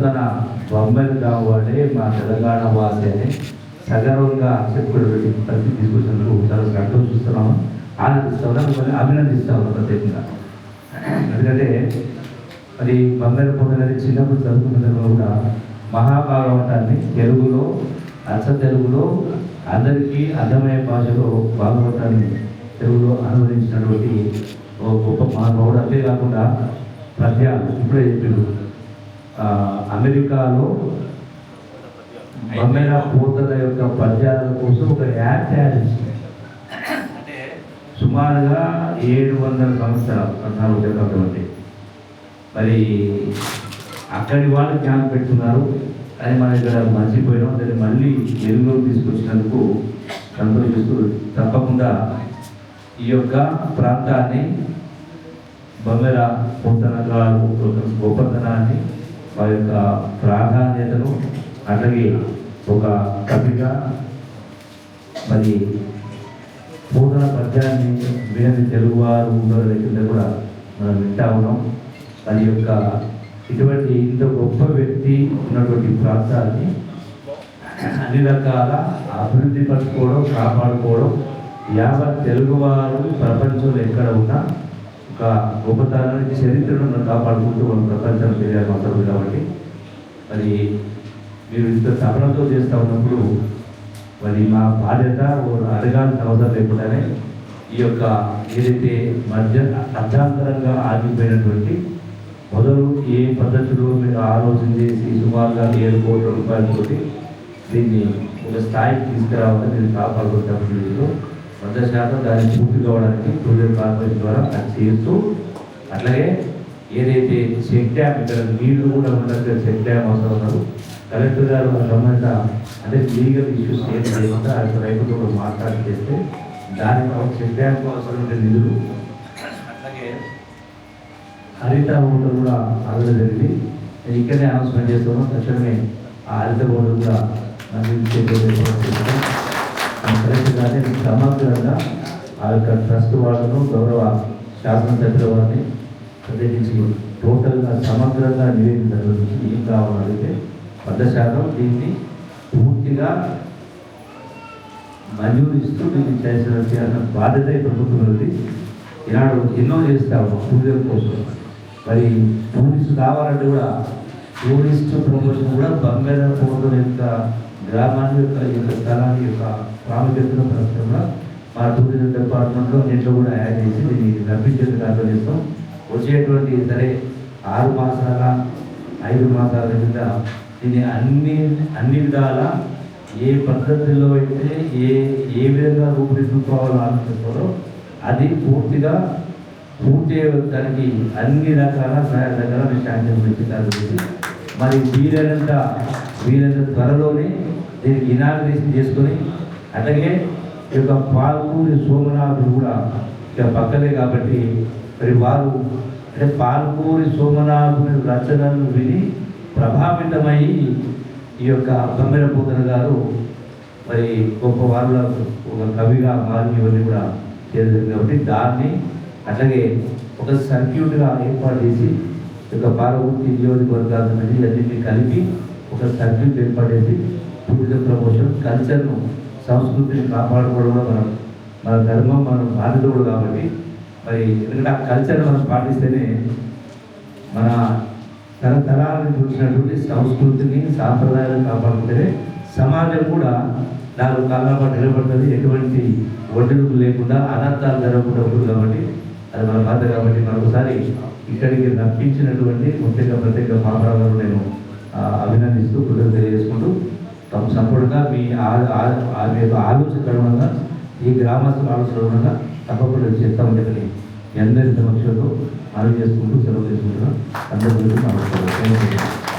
నూతన బొమ్మలు కావాడే మా తెలంగాణ వాసి అని సగర్వంగా చెప్పుకునే ప్రతి తీసుకొచ్చినందుకు చాలా సంతోషిస్తున్నాము ఆనందిస్తాము మిమ్మల్ని అభినందిస్తాము ప్రత్యేకంగా. ఎందుకంటే మరి బంగారు పొందనేది చిన్నప్పుడు చదువుకున్న కూడా మహాభాగవతాన్ని తెలుగులో అచ్చ తెలుగులో అందరికీ అర్థమయ్యే భాషలో భాగవతాన్ని తెలుగులో అనువదించినటువంటి ఓ గొప్ప మహానుభావుడు. అంతేకాకుండా పద్యాలు ఇప్పుడే చెప్పారు అమెరికాలో బొమ్మెల పూతల యొక్క పద్యాల కోసం ఒక యాప్ తయారు సుమారుగా ఏడు వందల సంవత్సరాలు పద్నాలుగు అంటే. మరి అక్కడి వాళ్ళు జ్ఞానం పెట్టున్నారు కానీ మనం ఇక్కడ మర్చిపోయినాం. దాన్ని మళ్ళీ వెలుగులోకి తీసుకొచ్చినందుకు సంతోషిస్తూ తప్పకుండా ఈ యొక్క ప్రాంతాన్ని బొమ్మెర పొందన గారు గొప్పతనాన్ని వారి యొక్క ప్రాధాన్యతను అలాగే ఒక కవిగా మరి పూర్ణ పద్యాన్ని వినని తెలుగువారు ఉండరు దగ్గర కూడా మనం వింటా ఉన్నాం. మరి యొక్క ఇటువంటి ఇంత గొప్ప వ్యక్తి ఉన్నటువంటి ప్రాంతాన్ని అన్ని రకాల అభివృద్ధి పరచుకోవడం కాపాడుకోవడం యావత్ తెలుగువారు ప్రపంచంలో ఎక్కడ ఉన్నా గొప్పతనాన్ని చరిత్రను మనం కాపాడుకుంటూ మనం ప్రపంచం తెలియాలి అవసరం కాబట్టి. మరి మీరు ఇంత తపనతో చేస్తూ ఉన్నప్పుడు మరి మా బాధ్యత అడగాల్సిన అవసరం లేకుండానే ఈ యొక్క ఏదైతే మధ్య అర్థాంతరంగా ఆగిపోయినటువంటి మొదలు ఏ పద్ధతిలో మీరు ఆలోచన చేసి సుమారుగా ఏడు కోట్ల రూపాయలతోటి దీన్ని ఒక స్థాయికి తీసుకురావాలని నేను కాపాడుకుంటాను వంద శాతం దాన్ని పూర్తి కావడానికి టూరిజం కార్పొరేషన్ ద్వారా అది చేస్తూ అట్లాగే ఏదైతే చెక్ డ్యామ్ ఇక్కడ నీళ్ళు కూడా ఉండదు చెక్ డ్యామ్ అవసరం ఉన్నారు కలెక్టర్ గారు సంబంధిత అంటే లీగల్ ఇష్యూస్ ఏం లేకుండా ఆయన రైతులతో కూడా మాట్లాడి చేస్తే దానికి చెక్ డ్యామ్ అవసరం ఉండే నిధులు. అట్లాగే హరిత హోటల్ కూడా అడగడం జరిగింది. నేను ఇక్కడనే అనౌన్స్మెంట్ చేస్తున్నాం తక్షణమే ఆ హరిత హోటల్ కూడా కలెక్టర్ గారిని సమగ్రంగా ఆ యొక్క ట్రస్ట్ వాళ్ళను గౌరవ శాసనసభ్యుల వారిని ప్రత్యేకించి టోటల్గా సమగ్రంగా నివేదించిన గురించి ఏం కావాలంటే అడిగితే వంద శాతం దీన్ని పూర్తిగా మంజూరు ఇస్తూ దీన్ని చేసిన బాధ్యత ప్రభుత్వం ఉంది. ఈనాడు ఎన్నో చేస్తాము ఉన్నాం టూరిజం కోసం. మరి టూరిస్ట్ కావాలంటే కూడా టూరిస్ట్ ప్రమోషన్ కూడా బంగారం పోవడం ఎంత గ్రామాన్ని యొక్క ఈ యొక్క స్థలాన్ని యొక్క ప్రాముఖ్యతను ప్రస్తుతంగా మా టూరిజం డిపార్ట్మెంట్లో దీంట్లో కూడా యాడ్ చేసి దీన్ని రప్పించేందుకు ఆలోచిస్తాం వచ్చేటువంటి సరే ఆరు మాసాల ఐదు మాసాల కింద దీన్ని అన్ని అన్ని విధాల ఏ పద్ధతిలో అయితే ఏ ఏ విధంగా రూపుదిద్దుకోవాలో ఆలోచిస్తారో అది పూర్తిగా పూర్తి దానికి అన్ని రకాల సహాయ దగ్గర శాంక్షన్ పెంచుతారు మరి వీలైనంత వీలైనంత త్వరలోనే దీనికి ఇనాగ్రేషన్ చేసుకొని అలాగే ఈ యొక్క పాల్కూరి సోమనాథుడు కూడా ఇక పక్కనే కాబట్టి మరి వారు అంటే పాల్కూరి సోమనాథుని రచనలు విని ప్రభావితమై ఈ యొక్క బొమ్మెర పూతన గారు మరి గొప్ప వారుల ఒక కవిగా మారి ఇవన్నీ కూడా చేయడం కాబట్టి దాన్ని అట్లాగే ఒక సర్క్యూట్గా ఏర్పాటు చేసి ఈ యొక్క పార్వతి నియోజకవర్గాలను అన్నింటినీ కలిపి ఒక సర్క్యూట్ ఏర్పాటు చేసి టూరిజం ప్రమోషన్ కల్చర్ను సంస్కృతిని కాపాడుకోవడం కూడా మనం మన ధర్మం మనం బాధ్యత కూడా కాబట్టి మరి ఎందుకంటే ఆ కల్చర్ మనం పాటిస్తేనే మన తరతరాలను చూసినటువంటి సంస్కృతిని సాంప్రదాయాలను కాపాడుకుంటేనే సమాజం కూడా నాలుగు కాలంలో పాటు నిలబడుతుంది. ఎటువంటి ఒడ్డుకు లేకుండా అనర్థాలు జరగకుండా ఉంటుంది కాబట్టి అది మన బాధ కాబట్టి మరొకసారి ఇక్కడికి రప్పించినటువంటి ముఖ్యంగా ప్రత్యేక పాత్రలను నేను అభినందిస్తూ కృతజ్ఞత తమ సంపూర్ణంగా మీ యొక్క ఆలోచన కారణంగా ఈ గ్రామస్తుల ఆలోచన కారణంగా తప్పకుండా చేస్తామని చెప్పి మీ అందరి సమక్షంలో మనవి సెలవు చేసుకుంటున్నాం అందరికీ నమస్కారం Thank you.